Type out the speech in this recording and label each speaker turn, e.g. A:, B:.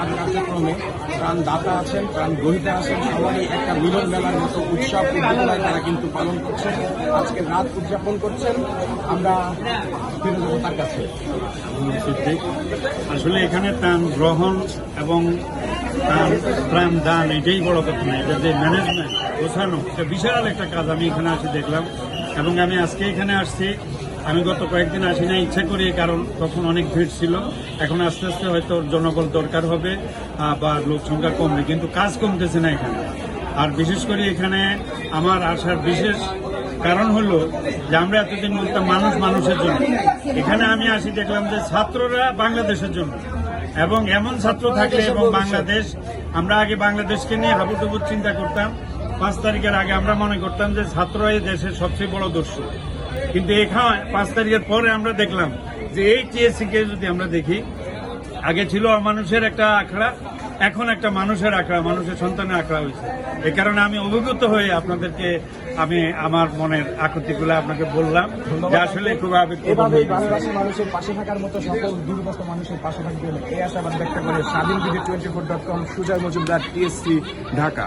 A: ত্রাণ কার্যক্রমে ত্রাণ দাতা আছেন, প্রাণ গ্রহিতা আছেন, সবাই একটা মিলন মেলার মতো উৎসব উদ্দীপনায় তারা কিন্তু পালন করছেন। আজকে রাত উদযাপন করছেন। আমরা তার কাছে।
B: আসলে এখানে ত্রাণ গ্রহণ এবং ত্রাণ ত্রাণ দান, এটাই বড় কথা না, এটা যে ম্যানেজমেন্ট গোছানো এটা বিশাল একটা কাজ, আমি এখানে আসি দেখলাম। এবং আমি আজকে এখানে আসছি আমি গত কয়েকদিন আসি না ইচ্ছা করি কারণ তখন অনেক ভিড় ছিল। এখন আস্তে আস্তে হয়তো জনবল দরকার হবে বা লোক সংখ্যা কমবে, কিন্তু কাজ কমতেছে না এখানে। আর বিশেষ করে এখানে আমার আসার বিশেষ কারণ হলো যে আমরা এতদিন বলতাম মানুষ মানুষের জন্য। এখানে আমি আসি, দেখলাম যে ছাত্ররা বাংলাদেশের জন্য। এবং এমন ছাত্র থাকলে এবং বাংলাদেশ, আমরা আগে বাংলাদেশকে নিয়ে হাবুডুবু চিন্তা করতাম। পাঁচ তারিখের আগে আমরা মনে করতাম যে ছাত্ররাই দেশের সবচেয়ে বড় দস্যু। কিন্তু এখানে পাঁচ তারিখের পরে আমরা দেখলাম যে এই টিএসসি কে যদি আমরা দেখি আগে ছিল মানুষের একটা আখড়া এখন একটা মানুষের আখড়া মানুষের সন্তানের আখড়া হয়েছে। এই কারণে আমি অভিভূত হয়ে আপনাদেরকে আমি আমার মনের আকুতিগুলো আপনাকে বললাম যে আসলে খুব
A: মানুষের পাশে থাকার মতো সকল দুর্গত মানুষের পাশে থাকবেন। এই আশাবাদ ব্যক্ত করে Swadhin twenty four dot com Sujoy Majumdar TSC Dhaka.